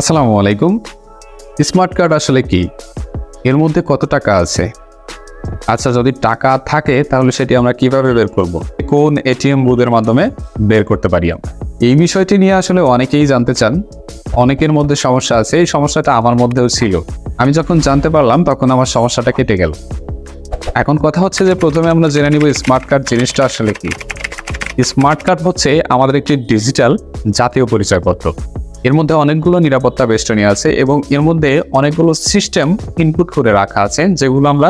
আসসালামু আলাইকুম। Smart card আসলে কি? এর মধ্যে কত টাকা আছে? আচ্ছা যদি টাকা থাকে, তাহলে সেটি আমরা কীভাবে বের করব? কোন এটিএম বুথের মাধ্যমে বের করতে পারি আমরা? এই বিষয়টি নিয়ে আসলে অনেকেই জানতে চান। অনেকের মধ্যে সমস্যা আছে। এই সমস্যাটা আমার মধ্যেও ছিল। আমি যখন জানতে পারলাম, তখন আমার সমস্যাটা কেটে গেল। এখন কথা হচ্ছে যে, প্রথমে আমরা জেনে নিব স্মার্ট কার্ড জিনিসটা আসলে কি। স্মার্ট কার্ড হচ্ছে আমাদের একটি ডিজিটাল জাতীয় পরিচয়পত্র। এর মধ্যে অনেকগুলো নিরাপত্তা বেষ্টনী আছে এবং এর মধ্যে অনেকগুলো সিস্টেম ইনপুট করে রাখা আছে, যেগুলো আমরা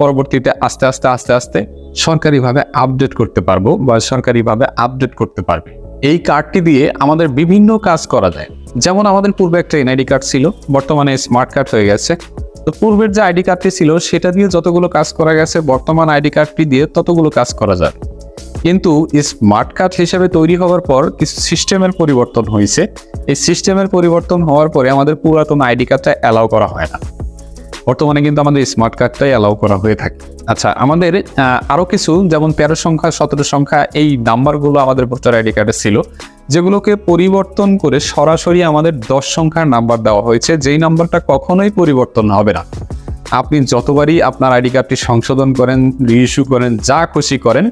পরবর্তীতে আস্তে আস্তে আস্তে আস্তে সরকারিভাবে আপডেট করতে পারব বা সরকারিভাবে আপডেট করতে পারবে। এই কার্ডটি দিয়ে আমাদের বিভিন্ন কাজ করা যায়। যেমন আমাদের পূর্বে একটা এনআইডি কার্ড ছিল, বর্তমানে স্মার্ট কার্ড হয়ে গেছে। তো পূর্বের যে আইডি কার্ডটি ছিল, সেটা দিয়ে যতগুলো কাজ করা গেছে, বর্তমান আইডি কার্ডটি দিয়ে ততগুলো কাজ করা যায়। কিন্তু স্মার্ট কার্ড হিসেবে তৈরি হওয়ার পর কিছু সিস্টেমের পরিবর্তন হয়েছে। এই সিস্টেমের পরিবর্তন হওয়ার পরে আমাদের পুরাতন আইডি কার্ডটা অ্যালাউ করা হয় না। বর্তমানে কিন্তু আমাদের স্মার্ট কার্ডটাই অ্যালাউ করা হয়ে থাকে। আচ্ছা আমাদের আরও কিছু, যেমন তেরো সংখ্যা, সতেরো সংখ্যা, এই নাম্বারগুলো আমাদের ভোটার আইডি কার্ডে ছিল, যেগুলোকে পরিবর্তন করে সরাসরি আমাদের দশ সংখ্যার নাম্বার দেওয়া হয়েছে। যেই নাম্বারটা কখনোই পরিবর্তন হবে না। আপনি যতবারই আপনার আইডি কার্ডটি সংশোধন করেন রিইস্যু করেন, যা খুশি করেন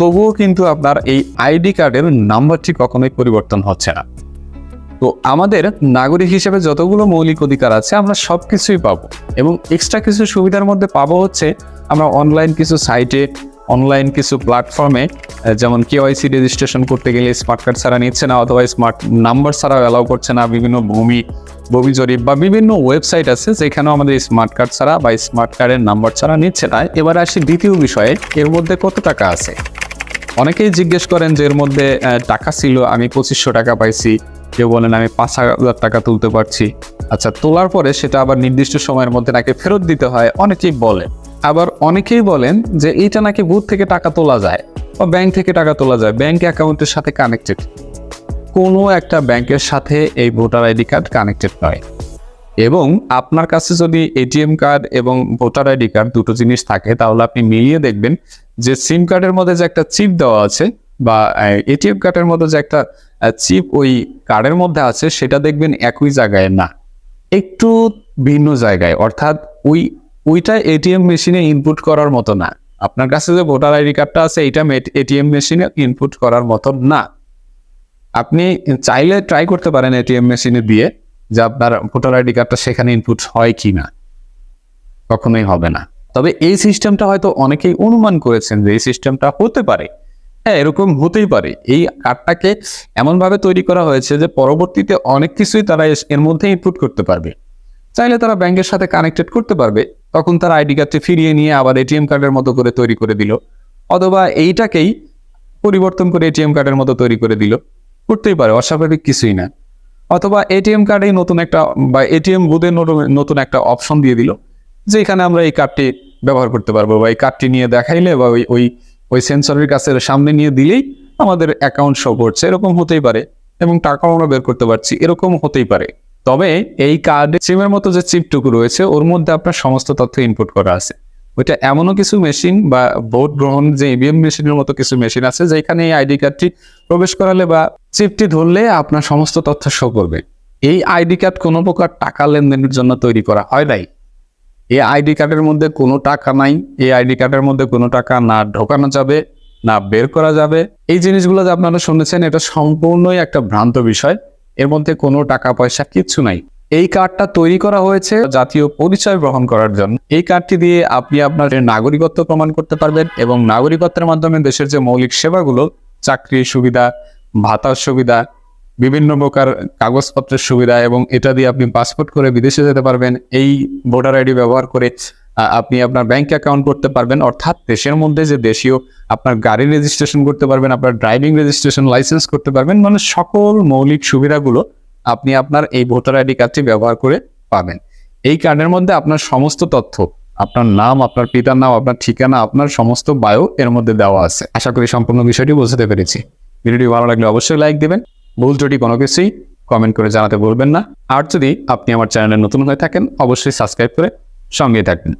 তবুও কিন্তু আপনার এই আইডি কার্ডের নাম্বারটি কখনোই পরিবর্তন হচ্ছে না। তো আমাদের নাগরিক হিসেবে যতগুলো মৌলিক অধিকার আছে আমরা সব কিছুই পাবো এবং এক্সট্রা কিছু সুবিধার মধ্যে পাবো হচ্ছে আমরা অনলাইন কিছু সাইটে অনলাইন কিছু প্ল্যাটফর্মে যেমন কেওয়াইসি রেজিস্ট্রেশন করতে গেলে স্মার্ট কার্ড ছাড়া নিচ্ছে না, অথবা স্মার্ট নাম্বার ছাড়াও অ্যালাউ করছে না, বিভিন্ন ভূমি ভূমি জরিপ বা বিভিন্ন ওয়েবসাইট আছে যেখানেও আমাদের স্মার্ট কার্ড ছাড়া বা স্মার্ট কার্ডের নাম্বার ছাড়া নিচ্ছে না। এবার আসি দ্বিতীয় বিষয়ে, এর মধ্যে কত টাকা আছে? অনেকেই জিজ্ঞেস করেন যে এর মধ্যে টাকা ছিল, আমি পঁচিশশো টাকা পাইছি। কেউ বলেন, আমি পাঁচ হাজার টাকা তুলতে পারছি। আচ্ছা তোলার পরে সেটা আবার নির্দিষ্ট সময়ের মধ্যে নাকি ফেরত দিতে হয়, অনেকেই বলে। আবার অনেকেই বলেন যে এইটা নাকি বুথ থেকে টাকা তোলা যায় বা ব্যাংক থেকে টাকা তোলা যায়, ব্যাংক অ্যাকাউন্টের সাথে কানেক্টেড। কোনো একটা ব্যাংকের সাথে এই ভোটার আইডি কার্ড কানেক্টেড নয়। এবং আপনার কাছে যদি এটিএম কার্ড এবং ভোটার আইডি কার্ড দুটো জিনিস থাকে, তাহলে আপনি মিলিয়ে দেখবেন যে সিম কার্ডের মধ্যে যে একটা চিপ দেওয়া আছে বা এটিএম কার্ডের মধ্যে যে একটা চিপ ওই কার্ডের মধ্যে আছে, সেটা দেখবেন একই জায়গায় না। একটু ভিন্ন জায়গায়। অর্থাৎ ওই, ওইটা এটিএম মেশিনে ইনপুট করার মতো না। আপনার কাছে যে ভোটার আইডি কার্ডটা আছে এটা এটিএম মেশিনে ইনপুট করার মতো না। আপনি চাইলে ট্রাই করতে পারেন এটিএম মেশিনে দিয়ে যে আপনার ভোটার আইডি কার্ডটা সেখানে ইনপুট হয় কি না কখনোই হবে না। তবে এই সিস্টেমটা হয়তো অনেকেই অনুমান করেছেন যে এই সিস্টেমটা হতে পারে। হ্যাঁ এরকম হতেই পারে। এই কার্ডটাকে এমনভাবে তৈরি করা হয়েছে যে পরবর্তীতে অনেক কিছুই তারা এর মধ্যে ইনপুট করতে পারবে। চাইলে তারা ব্যাংকের সাথে কানেক্টেড করতে পারবে। তখন তারা আইডি কার্ডটি ফিরিয়ে নিয়ে আবার এটিএম কার্ডের মতো করে তৈরি করে দিল। অথবা এইটাকেই পরিবর্তন করে এটিএম কার্ডের মতো তৈরি করে দিল। করতেই পারে, অস্বাভাবিক কিছুই না। অথবা এটিএম কার্ডেই নতুন একটা বা এটিএম বুথে নতুন একটা অপশন দিয়ে দিল। যে এখানে আমরা এই কার্ডটি ব্যবহার করতে পারব বা এই কার্ডটি নিয়ে দেখাইলে বা ওই ওই ওই সেন্সরের কাছে সামনে নিয়ে দিলেই আমাদের অ্যাকাউন্ট শো করছে। এরকম হতেই পারে এবং টাকাও আমরা বের করতে পারছি। এরকম হতেই পারে। তবে এই কার্ডে সিমের মতো যে চিপটুকু রয়েছে, ওর মধ্যে আপনার সমস্ত তথ্য ইনপুট করা আছে। ওইটা এমনও কিছু মেশিন বা ভোট গ্রহণ যে ইভিএম মেশিনের মতো কিছু মেশিন আছে, যেখানে এই আইডি কার্ডটি প্রবেশ করালে বা চিপটি ধরলে আপনার সমস্ত তথ্য শো করবে। এই আইডি কার্ড কোনো প্রকার টাকা লেনদেনের জন্য তৈরি করা হয় নাই। এই আইডি কার্ডের মধ্যে কোনো টাকা নাই এই আইডি কার্ডের মধ্যে কোনো টাকা না ঢোকানো যাবে, না বের করা যাবে। এই জিনিসগুলো যে আপনারা শুনেছেন, এটা সম্পূর্ণই একটা ভ্রান্ত বিষয়। এর মধ্যে কোনো টাকা পয়সা কিচ্ছু নাই। এই কার্ডটা তৈরি করা হয়েছে জাতীয় পরিচয় গ্রহণ করার জন্য। এই কার্ডটি দিয়ে আপনি আপনার নাগরিকত্ব প্রমাণ করতে পারবেন এবং নাগরিকত্বের মাধ্যমে দেশের যে মৌলিক সেবাগুলো, চাকরির সুবিধা, ভাতার সুবিধা বিভিন্ন প্রকার কাগজপত্রের সুবিধা এবং এটা দিয়ে আপনি পাসপোর্ট করে বিদেশে যেতে পারবেন। এই ভোটার আইডি ব্যবহার করে আপনি আপনার ব্যাংক অ্যাকাউন্ট করতে পারবেন। অর্থাৎ দেশের মধ্যে যে দেশীয় আপনার গাড়ি রেজিস্ট্রেশন করতে পারবেন, আপনার ড্রাইভিং রেজিস্ট্রেশন লাইসেন্স করতে পারবেন মানে সকল মৌলিক সুবিধাগুলো আপনি আপনার এই ভোটার আইডি কার্ডটি ব্যবহার করে পাবেন। এই কার্ডের মধ্যে আপনার সমস্ত তথ্য, আপনার নাম, আপনার পিতার নাম, আপনার ঠিকানা, আপনার সমস্ত বায়ো এর মধ্যে দেওয়া আছে। আশা করি সম্পূর্ণ বিষয়টি বুঝতে পেরেছি। ভিডিওটি ভালো লাগলে অবশ্যই লাইক দেবেন। ভুল ত্রুটি কোনো কিছুই কমেন্ট করে জানাতে বলবেন না। আর যদি আপনি আমার চ্যানেলে নতুন হয়ে থাকেন, অবশ্যই সাবস্ক্রাইব করে সঙ্গেই থাকবেন।